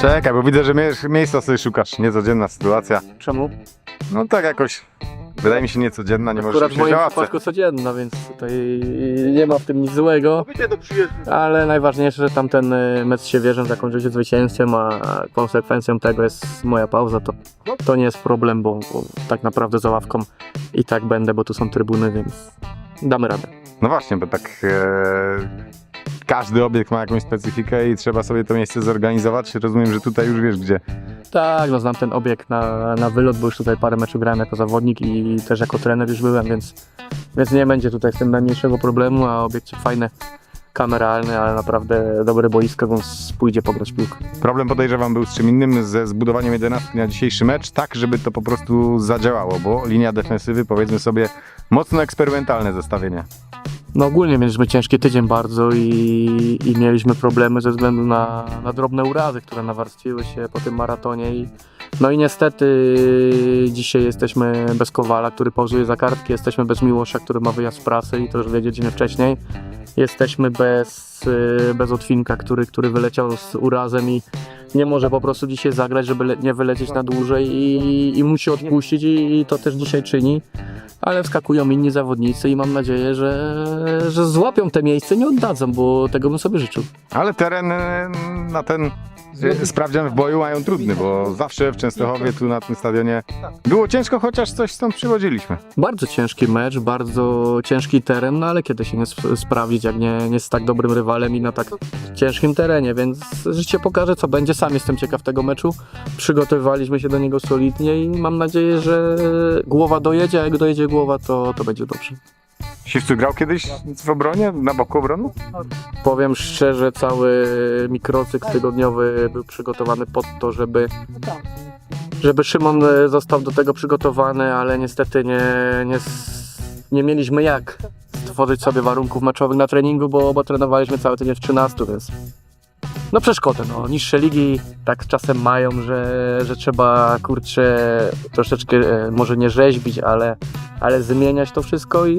Czekaj, bo widzę, że mie- miejsca sobie szukasz. Niecodzienna sytuacja. Czemu? No tak jakoś. Wydaje mi się niecodzienna, nie możesz Akurat w usiąść moim ławce. przypadku codzienna, więc tutaj nie ma w tym nic złego. Ale najważniejsze, że tamten y, mecz się wierzę, zakończył się zwycięstwem, a konsekwencją tego jest moja pauza. To, to nie jest problem, bo, bo tak naprawdę za ławką i tak będę, bo tu są trybuny, więc damy radę. No właśnie, bo tak e, każdy obiekt ma jakąś specyfikę i trzeba sobie to miejsce zorganizować. Rozumiem, że tutaj już wiesz gdzie. Tak, no znam ten obiekt na, na wylot, bo już tutaj parę meczów grałem jako zawodnik i też jako trener już byłem, więc, więc nie będzie tutaj z tym najmniejszego problemu, a obiekt fajny, kameralny, ale naprawdę dobre boisko, więc pójdzie pograć piłkę. Problem podejrzewam był z czym innym, ze zbudowaniem 11 na dzisiejszy mecz, tak żeby to po prostu zadziałało, bo linia defensywy, powiedzmy sobie, mocno eksperymentalne zestawienie. No ogólnie mieliśmy ciężki tydzień bardzo i, i mieliśmy problemy ze względu na, na drobne urazy, które nawarstwiły się po tym maratonie. I, no i niestety dzisiaj jesteśmy bez Kowala, który pauzuje za kartki, jesteśmy bez Miłosza, który ma wyjazd z pracy i to już wiedzieliśmy wcześniej. Jesteśmy bez, y, bez Otwinka, który, który wyleciał z urazem i nie może po prostu dzisiaj zagrać, żeby nie wylecieć na dłużej i, i musi odpuścić i, i to też dzisiaj czyni ale wskakują inni zawodnicy i mam nadzieję, że, że złapią te miejsce nie oddadzą, bo tego bym sobie życzył. Ale teren e, na ten sprawdzian w boju mają trudny, bo zawsze w Częstochowie, tu na tym stadionie było ciężko, chociaż coś stąd przywodziliśmy. Bardzo ciężki mecz, bardzo ciężki teren, no ale kiedy się nie sp- sprawdzić, jak nie, nie z tak dobrym rywalem i na tak ciężkim terenie, więc życie pokaże, co będzie. Sam jestem ciekaw tego meczu. Przygotowywaliśmy się do niego solidnie i mam nadzieję, że głowa dojedzie, a jak dojedzie głowa, to, to będzie dobrze. Siwcu grał kiedyś w obronie, na boku obrony? Powiem szczerze, cały mikrocykl tygodniowy był przygotowany pod to, żeby, żeby Szymon e, został do tego przygotowany, ale niestety nie, nie, nie mieliśmy jak stworzyć sobie warunków meczowych na treningu, bo, bo trenowaliśmy cały tydzień w 13, więc no przeszkodę, no. Niższe ligi tak czasem mają, że, że trzeba, kurczę, troszeczkę e, może nie rzeźbić, ale, ale zmieniać to wszystko i,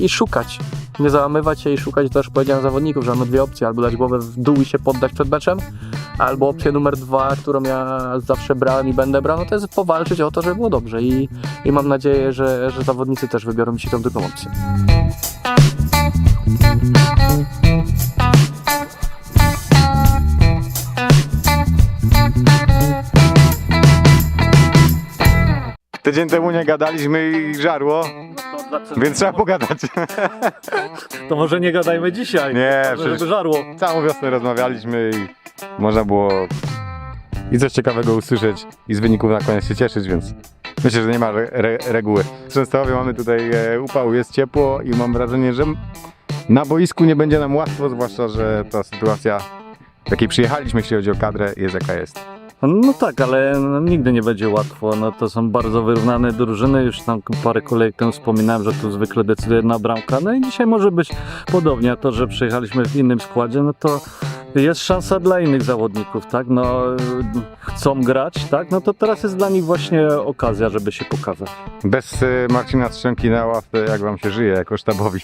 i szukać. Nie załamywać się i szukać też powiedziałem zawodników, że mamy dwie opcje, albo dać głowę w dół i się poddać przed meczem, albo opcję numer dwa, którą ja zawsze brałem i będę brał, no to jest powalczyć o to, żeby było dobrze i, i mam nadzieję, że, że zawodnicy też wybiorą się tą drugą opcję. Tydzień temu nie gadaliśmy i żarło, więc trzeba pogadać. To może nie gadajmy dzisiaj. Nie, Może, przecież żeby żarło. całą wiosnę rozmawialiśmy i można było i coś ciekawego usłyszeć i z wyników na koniec się cieszyć, więc myślę, że nie ma re re reguły. W Częstochowie mamy tutaj e, upał, jest ciepło i mam wrażenie, że na boisku nie będzie nam łatwo, zwłaszcza, że ta sytuacja, w jakiej przyjechaliśmy, jeśli chodzi o kadrę, jest jaka jest. No tak, ale no, nigdy nie będzie łatwo. No, to są bardzo wyrównane drużyny. Już tam parę kolejek temu wspominałem, że tu zwykle decyduje jedna bramka. No i dzisiaj może być podobnie. A to, że przyjechaliśmy w innym składzie, no to jest szansa dla innych zawodników, tak? No, y, chcą grać, tak? No to teraz jest dla nich właśnie okazja, żeby się pokazać. Bez e, Marcina Strzemki na ławce, jak wam się żyje, jako sztabowi?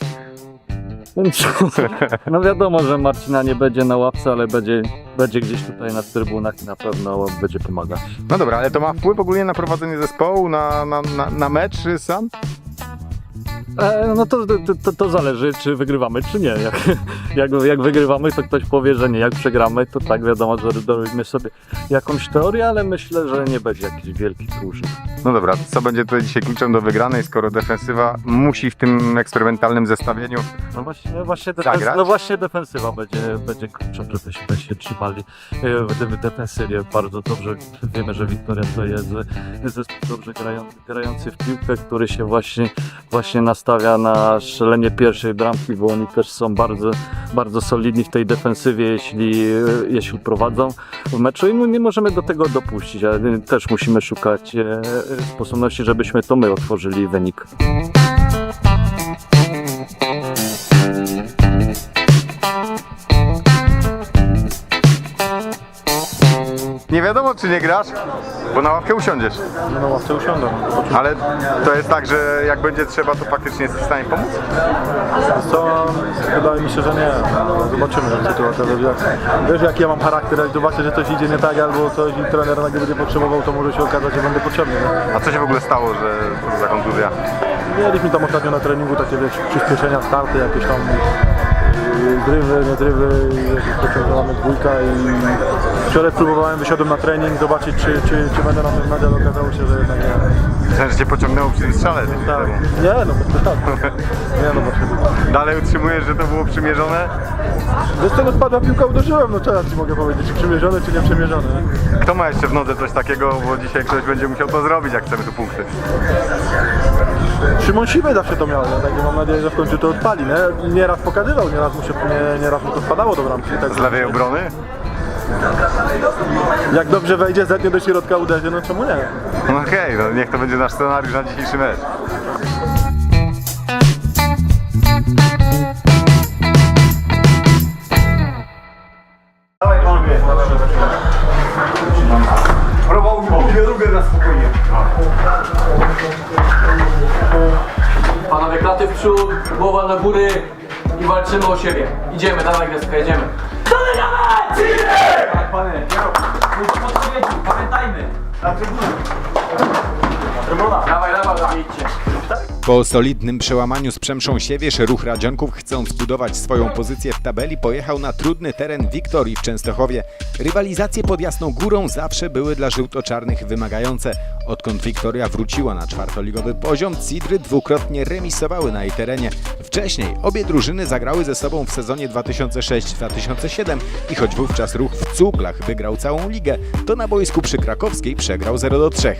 No wiadomo, że Marcina nie będzie na ławce, ale będzie, będzie gdzieś tutaj na trybunach i na pewno będzie pomagać. No dobra, ale to ma wpływ ogólnie na prowadzenie zespołu, na, na, na, na mecz sam? E, no to, to, to, to zależy, czy wygrywamy, czy nie. Jak, jak, jak wygrywamy, to ktoś powie, że nie. Jak przegramy, to tak wiadomo, że dorobimy sobie jakąś teorię, ale myślę, że nie będzie jakichś wielkich różnic. No dobra, co będzie tutaj dzisiaj kluczem do wygranej, skoro defensywa musi w tym eksperymentalnym zestawieniu No właśnie, właśnie, Zagrać? defens- no właśnie defensywa będzie, będzie kluczem, żebyśmy się trzymali e, w defensywie. Bardzo dobrze wiemy, że Wiktoria to jest zespół dobrze grający, grający w piłkę, który się właśnie, właśnie nastawia na strzelenie pierwszej bramki, bo oni też są bardzo, bardzo solidni w tej defensywie, jeśli, jeśli prowadzą w meczu i my nie możemy do tego dopuścić, ale też musimy szukać e, sposobności, żebyśmy to my otworzyli wynik. Wiadomo czy nie grasz, bo na ławkę usiądziesz. No na ławce usiądę. Ale to jest tak, że jak będzie trzeba, to faktycznie jesteś w stanie pomóc? Co? Wydaje mi się, że nie. Zobaczymy jak sytuacja będzie. Wiesz jaki ja mam charakter, jak zobaczę, że coś idzie nie tak albo coś i trener nagle będzie potrzebował, to może się okazać, że będę potrzebny. Nie? A co się w ogóle stało, że co za kontuzja? Mieliśmy tam ostatnio na treningu takie wiesz, przyspieszenia, starty, jakieś tam zrywy, nie zrywy, jakieś pociągamy dwójka i wczoraj próbowałem, wysiadłem na trening, zobaczyć czy, czy, czy będę na tym nadal, okazało się, że jednak nie. Myślałem, że cię pociągnęło przy wystrzale. tydzień Tak. temu. Nie no, bez przesady. Nie no, przesady. Dalej utrzymujesz, że to było przymierzone? Z czego spadła piłka uderzyłem, no co ja ci mogę powiedzieć, czy przymierzone, czy nie przymierzone. Kto ma jeszcze w nodze coś takiego, bo dzisiaj ktoś będzie musiał to zrobić, jak chcemy tu punkty. Szymon Siwy zawsze to miał, nie? także mam nadzieję, że w końcu to odpali. Nie? Nieraz pokazywał, nieraz mu, się, nie, nieraz mu to spadało do bramki. Tak, Z lewej obrony? Jak dobrze wejdzie, zetnie do środka, uderzy, no czemu nie? No okej, no niech to będzie nasz scenariusz na dzisiejszy mecz. Panowie, klaty w przód, głowa na góry i walczymy o siebie. Idziemy, dawaj Greska, jedziemy. Dawaj, dawaj, dawaj, idźcie. Po solidnym przełamaniu z Przemszą Siewierz ruch Radzionków chcąc zbudować swoją pozycję w tabeli pojechał na trudny teren Wiktorii w Częstochowie. Rywalizacje pod Jasną Górą zawsze były dla żółto-czarnych wymagające. Odkąd Wiktoria wróciła na czwartoligowy poziom, Cidry dwukrotnie remisowały na jej terenie. Wcześniej obie drużyny zagrały ze sobą w sezonie 2006-2007 i choć wówczas ruch w Cuglach wygrał całą ligę, to na boisku przy Krakowskiej przegrał 0-3.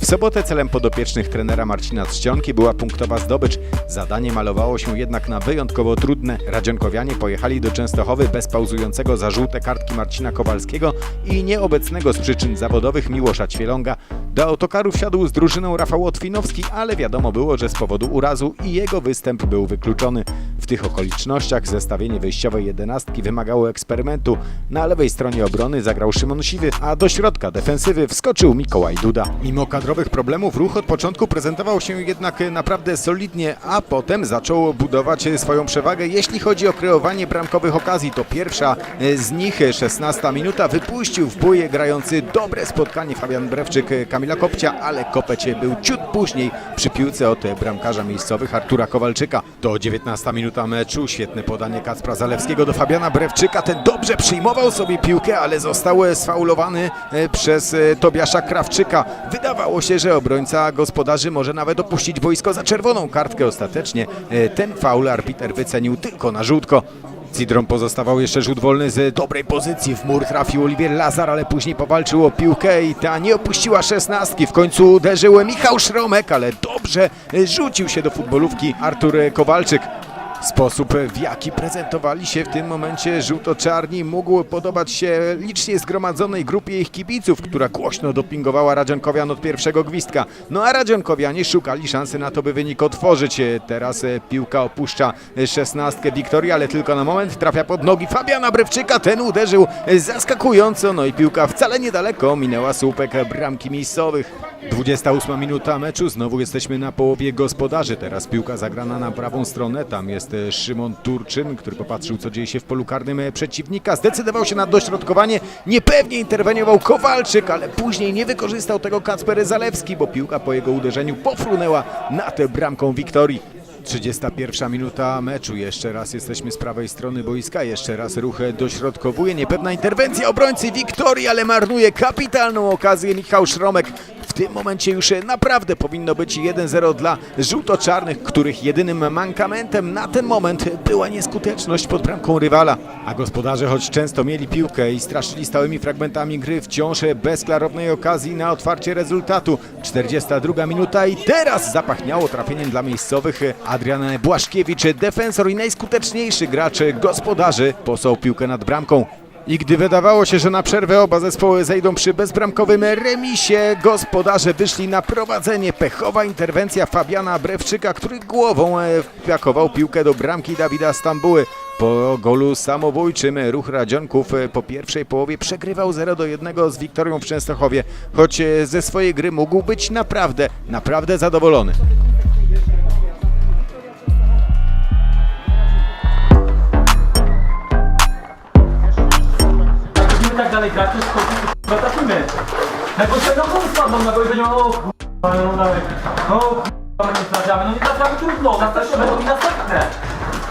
W sobotę celem podopiecznych trenera Marcina Trzcionki była punktowa zdobycz. Zadanie malowało się jednak na wyjątkowo trudne. Radzionkowianie pojechali do Częstochowy bez pauzującego za żółte kartki Marcina Kowalskiego i nieobecnego z przyczyn zawodowych Miłosza Ćwielonga. Do autokaru wsiadł z drużyną Rafał Otwinowski, ale wiadomo było, że z powodu urazu i jego występ był wykluczony. W tych okolicznościach zestawienie wyjściowej jedenastki wymagało eksperymentu. Na lewej stronie obrony zagrał Szymon Siwy, a do środka defensywy wskoczył Mikołaj Duda. Mimo kadrowych problemów ruch od początku prezentował się jednak naprawdę solidnie, a potem zaczął budować swoją przewagę, jeśli chodzi o kreowanie bramkowych okazji. To pierwsza z nich, 16 minuta, wypuścił w bój grający dobre spotkanie Fabian Brewczyk Kamila Kopcia, ale Kopeć był ciut później przy piłce od bramkarza miejscowych Artura Kowalczyka. To 19 minuta meczu, świetne podanie Kacpra Zalewskiego do Fabiana Brewczyka. Ten dobrze przyjmował sobie piłkę, ale został sfaulowany e, przez e, Tobiasza Krawczyka. Wydawało się, że obrońca gospodarzy może nawet opuścić boisko za czerwoną kartkę. Ostatecznie e, ten faul arbiter wycenił tylko na żółtko. Cidron pozostawał jeszcze rzut wolny z dobrej pozycji. W mur trafił Oliwier Lazar, ale później powalczył o piłkę i ta nie opuściła szesnastki. W końcu uderzył Michał Szromek, ale dobrze rzucił się do futbolówki Artur Kowalczyk. Sposób, w jaki prezentowali się w tym momencie żółto-czarni, mógł podobać się licznie zgromadzonej grupie ich kibiców, która głośno dopingowała Radzionkowian od pierwszego gwizdka. No a Radzionkowianie szukali szansy na to, by wynik otworzyć. Teraz e, piłka opuszcza e, szesnastkę Wiktorii, ale tylko na moment trafia pod nogi Fabiana Brewczyka. Ten uderzył e, zaskakująco, no i piłka wcale niedaleko minęła słupek bramki miejscowych. 28 minuta meczu, znowu jesteśmy na połowie gospodarzy. Teraz piłka zagrana na prawą stronę. Tam jest e, Szymon Turczyn, który popatrzył, co dzieje się w polu karnym e, przeciwnika. Zdecydował się na dośrodkowanie. Niepewnie interweniował Kowalczyk, ale później nie wykorzystał tego Kacper Zalewski, bo piłka po jego uderzeniu pofrunęła nad bramką Wiktorii. 31 minuta meczu. Jeszcze raz jesteśmy z prawej strony boiska. Jeszcze raz ruch dośrodkowuje. Niepewna interwencja obrońcy Wiktorii, ale marnuje kapitalną okazję Michał Szromek. Tym momencie już naprawdę powinno być 1-0 dla żółto-czarnych, których jedynym mankamentem na ten moment była nieskuteczność pod bramką rywala. A gospodarze, choć często mieli piłkę i straszyli stałymi fragmentami gry, wciąż bez klarownej okazji na otwarcie rezultatu. 42 minuta i teraz zapachniało trafieniem dla miejscowych. Adrian Błaszkiewicz, defensor i najskuteczniejszy gracz gospodarzy, posłał piłkę nad bramką. I gdy wydawało się, że na przerwę oba zespoły zejdą przy bezbramkowym remisie, gospodarze wyszli na prowadzenie. Pechowa interwencja Fabiana Brewczyka, który głową e, wpiakował piłkę do bramki Dawida Stambuły. Po golu samobójczym ruch Radzionków e, po pierwszej połowie przegrywał 0 do 1 z Wiktorią w Częstochowie, choć e, ze swojej gry mógł być naprawdę, naprawdę zadowolony. Będziemy o k***a, no dalej. No k***a, nie trafiamy, no nie trafiamy trudno, następne będą i następne.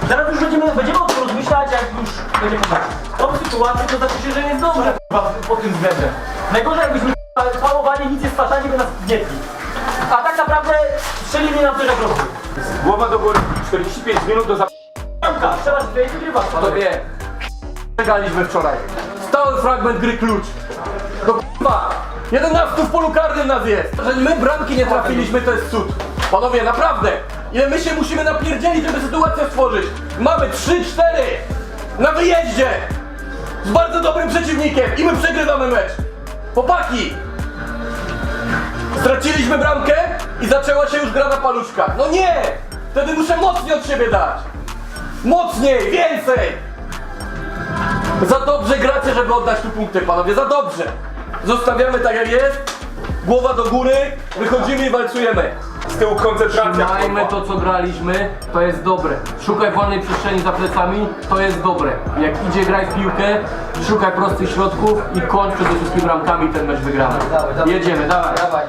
Zaraz już będziemy, będziemy o tym rozmyślać, jak już będzie podać. W tą sytuację to znaczy się, że jest dobrze k***a, pod tym względem. Najgorzej jakbyśmy k***a, pałowali, nic nie spaszali, by nas gnietli. A tak naprawdę strzelili nam też roku. Głowa do góry, 45 minut do za... Strzelasz dwie i wygrywasz. Panowie, przegraliśmy wczoraj. Stały fragment gry klucz. No k***a, 11 w polu karnym nas jest. Że my bramki nie trafiliśmy, to jest cud. Panowie, naprawdę, ile my się musimy napierdzielić, żeby sytuację stworzyć. Mamy 3-4 na wyjeździe z bardzo dobrym przeciwnikiem i my przegrywamy mecz. Chłopaki, straciliśmy bramkę i zaczęła się już gra na paluszkach. No nie, wtedy muszę mocniej od siebie dać. Mocniej, więcej! Za dobrze gracie, żeby oddać tu punkty, panowie, za dobrze! Zostawiamy tak jak jest, głowa do góry, wychodzimy i walczujemy. Z tyłu koncentracja. Trzymajmy to co graliśmy, to jest dobre. Szukaj wolnej przestrzeni za plecami, to jest dobre. Jak idzie graj w piłkę, szukaj prostych środków i kończ przede wszystkim bramkami ten mecz wygramy. Jedziemy, dawaj. dawaj.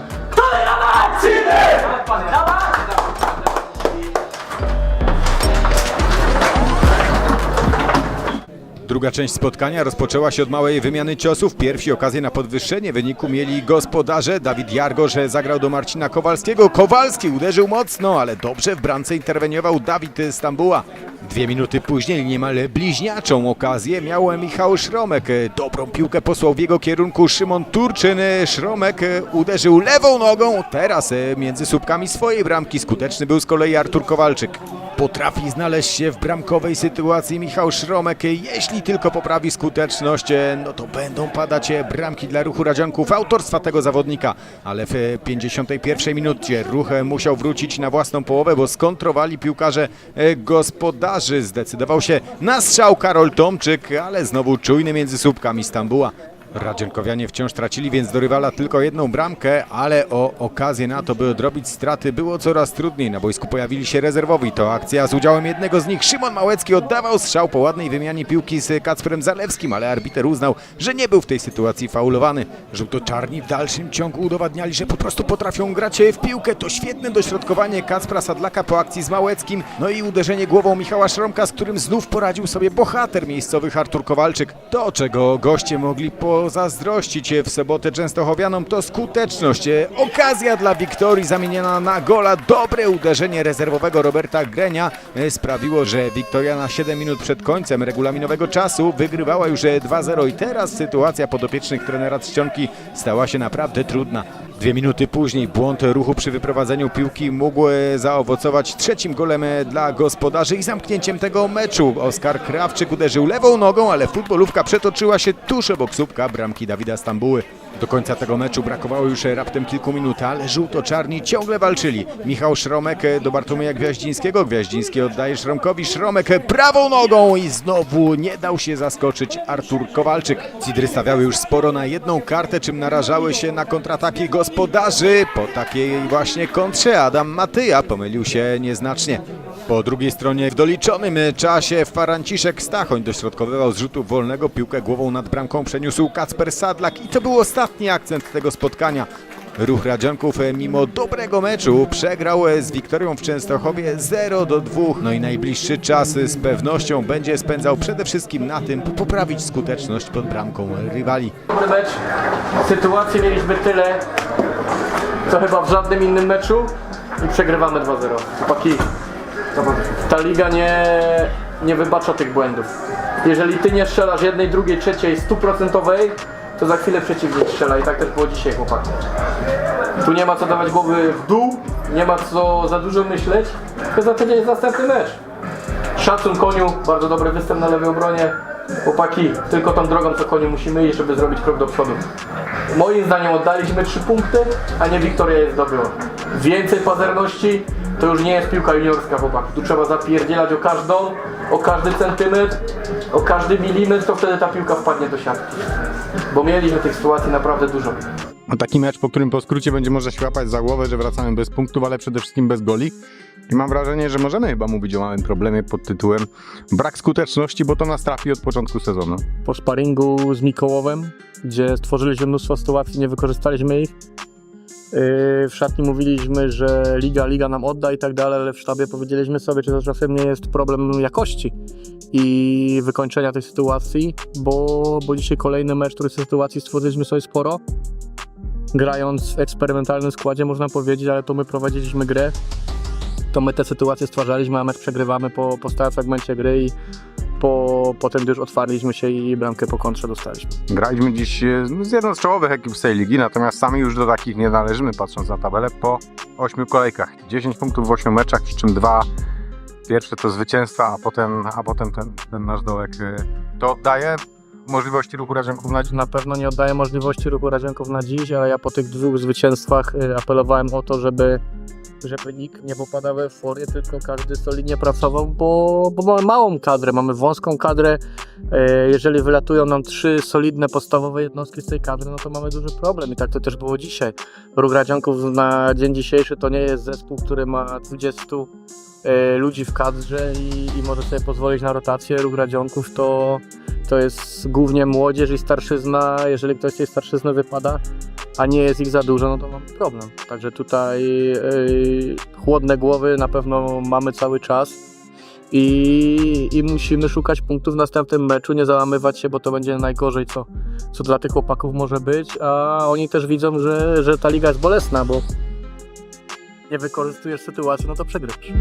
Druga część spotkania rozpoczęła się od małej wymiany ciosów. Pierwsi okazję na podwyższenie wyniku mieli gospodarze. Dawid Jargosz zagrał do Marcina Kowalskiego. Kowalski uderzył mocno, ale dobrze w bramce interweniował Dawid Stambuła. Dwie minuty później niemal bliźniaczą okazję miał Michał Szromek. Dobrą piłkę posłał w jego kierunku Szymon Turczyn. Szromek uderzył lewą nogą. Teraz między słupkami swojej bramki skuteczny był z kolei Artur Kowalczyk. Potrafi znaleźć się w bramkowej sytuacji Michał Szromek. Jeśli tylko poprawi skuteczność, no to będą padać bramki dla ruchu Radzionków autorstwa tego zawodnika. Ale w 51 minucie ruch musiał wrócić na własną połowę, bo skontrowali piłkarze e, gospodarzy. Zdecydował się na strzał Karol Tomczyk, ale znowu czujny między słupkami Stambuła. Radzionkowianie wciąż tracili więc do rywala tylko jedną bramkę, ale o okazję na to, by odrobić straty było coraz trudniej. Na boisku pojawili się rezerwowi. To akcja z udziałem jednego z nich. Szymon Małecki oddawał strzał po ładnej wymianie piłki z Kacprem Zalewskim, ale arbiter uznał, że nie był w tej sytuacji faulowany. Żółto-czarni w dalszym ciągu udowadniali, że po prostu potrafią grać w piłkę. To świetne dośrodkowanie Kacpra Sadlaka po akcji z Małeckim. No i uderzenie głową Michała Szromka, z którym znów poradził sobie bohater miejscowych Artur Kowalczyk. To, czego goście mogli pozazdrościć w sobotę Częstochowianom, to skuteczność. Okazja dla Wiktorii zamieniona na gola. Dobre uderzenie rezerwowego Roberta Grenia e, sprawiło, że Wiktoria na 7 minut przed końcem regulaminowego czasu wygrywała już e, 2-0 i teraz sytuacja podopiecznych trenera Trzcionki stała się naprawdę trudna. Dwie minuty później błąd ruchu przy wyprowadzeniu piłki mógł e, zaowocować trzecim golem e, dla gospodarzy i zamknięciem tego meczu. Oskar Krawczyk uderzył lewą nogą, ale futbolówka przetoczyła się tuż obok słupka bramki Dawida Stambuły. Do końca tego meczu brakowało już raptem kilku minut, ale żółto-czarni ciągle walczyli. Michał Szromek e, do Bartłomieja Gwiaździńskiego. Gwiaździński oddaje Szromkowi. Szromek e, prawą nogą i znowu nie dał się zaskoczyć Artur Kowalczyk. Cidry stawiały już sporo na jedną kartę, czym narażały się na kontrataki gospodarzy. Po takiej właśnie kontrze Adam Matyja pomylił się nieznacznie. Po drugiej stronie w doliczonym czasie Faranciszek Stachoń dośrodkowywał z rzutu wolnego piłkę głową nad bramką przeniósł Kacper Sadlak i to był ostatni akcent tego spotkania. Ruch Radzionków e, mimo dobrego meczu przegrał e, z Wiktorią w Częstochowie 0 do 2. No i najbliższy czas e, z pewnością będzie spędzał przede wszystkim na tym, by poprawić skuteczność pod bramką rywali. Dobry mecz, sytuacji mieliśmy tyle, co chyba w żadnym innym meczu i przegrywamy 2-0. Chłopaki, ta liga nie, nie wybacza tych błędów. Jeżeli ty nie strzelasz jednej, drugiej, trzeciej, stuprocentowej, to za chwilę przeciwnik strzela i tak też było dzisiaj chłopaki. Tu nie ma co dawać głowy w dół, nie ma co za dużo myśleć, tylko za tydzień jest następny mecz. Szacun koniu, bardzo dobry występ na lewej obronie. Chłopaki, tylko tą drogą co koniu musimy iść, żeby zrobić krok do przodu. Moim zdaniem oddaliśmy trzy punkty, a nie Wiktoria je zdobyła. Więcej pazerności, to już nie jest piłka juniorska, chłopaki. Tu trzeba zapierdzielać o każdą, o każdy centymetr, o każdy milimetr, to wtedy ta piłka wpadnie do siatki. Bo mieliśmy tych sytuacji naprawdę dużo. No taki mecz, po którym po skrócie będzie można się łapać za głowę, że wracamy bez punktów, ale przede wszystkim bez goli. I mam wrażenie, że możemy chyba mówić o małym problemie pod tytułem brak skuteczności, bo to nas trafi od początku sezonu. Po sparingu z Mikołowem, gdzie stworzyliśmy mnóstwo sytuacji, nie wykorzystaliśmy ich. Yy, W szatni mówiliśmy, że liga, liga nam odda i tak dalej, ale w sztabie powiedzieliśmy sobie, czy to czasem nie jest problem jakości i wykończenia tej sytuacji, bo, bo dzisiaj kolejny mecz, który z sytuacji stworzyliśmy sobie sporo. Grając w eksperymentalnym składzie, można powiedzieć, ale to my prowadziliśmy grę. To my te sytuacje stwarzaliśmy, a mecz przegrywamy po, po stałym fragmencie gry i po, potem gdy już otwarliśmy się i bramkę po kontrze dostaliśmy. Graliśmy dziś e, z jedną z czołowych ekip z tej ligi, natomiast sami już do takich nie należymy, patrząc na tabelę, po 8 kolejkach. 10 punktów w 8 meczach, przy czym dwa pierwsze to zwycięstwa, a potem, a potem ten, ten nasz dołek. e, To oddaje możliwości ruchu Radzianków na dziś. Na pewno nie oddaję możliwości ruchu Radzianków na dziś, ale ja po tych dwóch zwycięstwach y, apelowałem o to, żeby, żeby nikt nie popadał w euforię, tylko każdy solidnie pracował, bo, bo mamy małą kadrę, mamy wąską kadrę. Y, Jeżeli wylatują nam trzy solidne, podstawowe jednostki z tej kadry, no to mamy duży problem i tak to też było dzisiaj. Ruch Radzianków na dzień dzisiejszy to nie jest zespół, który ma 20 y, ludzi w kadrze i, i może sobie pozwolić na rotację. Ruch Radzianków to to jest głównie młodzież i starszyzna. Jeżeli ktoś z tej starszyzny wypada, a nie jest ich za dużo, no to mamy problem. Także tutaj yy, chłodne głowy na pewno mamy cały czas. I, I musimy szukać punktów w następnym meczu, nie załamywać się, bo to będzie najgorzej, co, co dla tych chłopaków może być. A oni też widzą, że, że ta liga jest bolesna, bo nie wykorzystujesz sytuacji, no to przegrywasz.